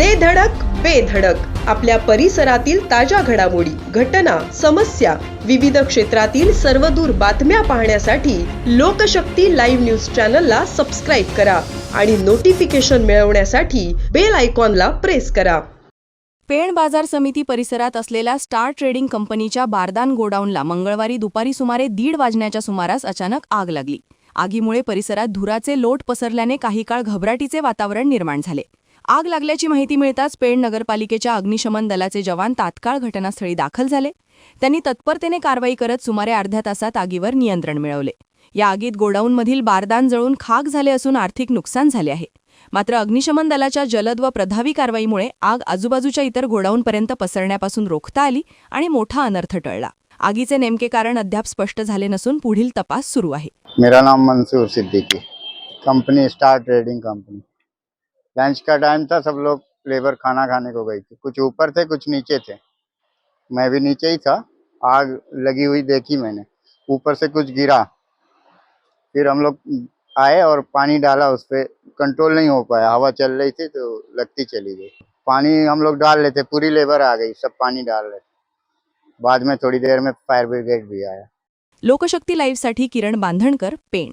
दे धडक बेधडक आपल्या परिसरातील ताज्या घडामोडी घटना समस्या विविध क्षेत्रातील सर्वदूर बातम्या पाहण्यासाठी लोकशक्ती लाईव्ह न्यूज चॅनलला सबस्क्राईब करा आणि नोटिफिकेशन मिळवण्यासाठी बेल आयकॉनला प्रेस करा. पेण बाजार समिती परिसरात असलेल्या स्टार ट्रेडिंग कंपनीच्या बारदान गोडाऊनला मंगळवारी दुपारी सुमारे दीड वाजण्याच्या सुमारास अचानक आग लागली. आगीमुळे परिसरात धुराचे लोट पसरल्याने काही काळ घबराटीचे वातावरण निर्माण झाले. आग लागल्याची माहिती मिळताच पेण नगरपालिकेच्या अग्निशमन दलाचे जवान तात्काळ घटनास्थळी दाखल झाले. त्यांनी तत्परतेने कारवाई करत सुमारे अर्ध्या तासात आगीवर नियंत्रण मिळवले. या आगीत गोडाऊनमधील बारदान जळून खाक झाले असून आर्थिक नुकसान झाले आहे. मात्र अग्निशमन दलाच्या जलद व प्रभावी कारवाईमुळे आग आजूबाजूच्या इतर गोडाऊनपर्यंत पसरण्यापासून रोखता आली आणि मोठा अनर्थ टळला. आगीचे नेमके कारण अद्याप स्पष्ट झाले नसून पुढील तपास सुरू आहे. मेरा नाम Mansoor Siddiqui. Company star trading company lunch का टाइम था, सब लोग लेबर खाना खाने को गई थी। कुछ ऊपर थे, कुछ नीचे थे। मैं भी नीचे ही था, आग लगी हुई देखी मैंने। ऊपर से कुछ गिरा। फिर हम लोग आए और पानी डाला, उस पर कंट्रोल नहीं हो पाया। हवा चल रही थी तो लगती चली गई। पानी हम लोग डाल लेते, पूरी लेबर आ गई, सब पानी डाल रहे। बाद में थोड़ी देर में फायर ब्रिगेड भी आया। लोकशक्ती लाईव्हसाठी किरण बांधणकर, पेण।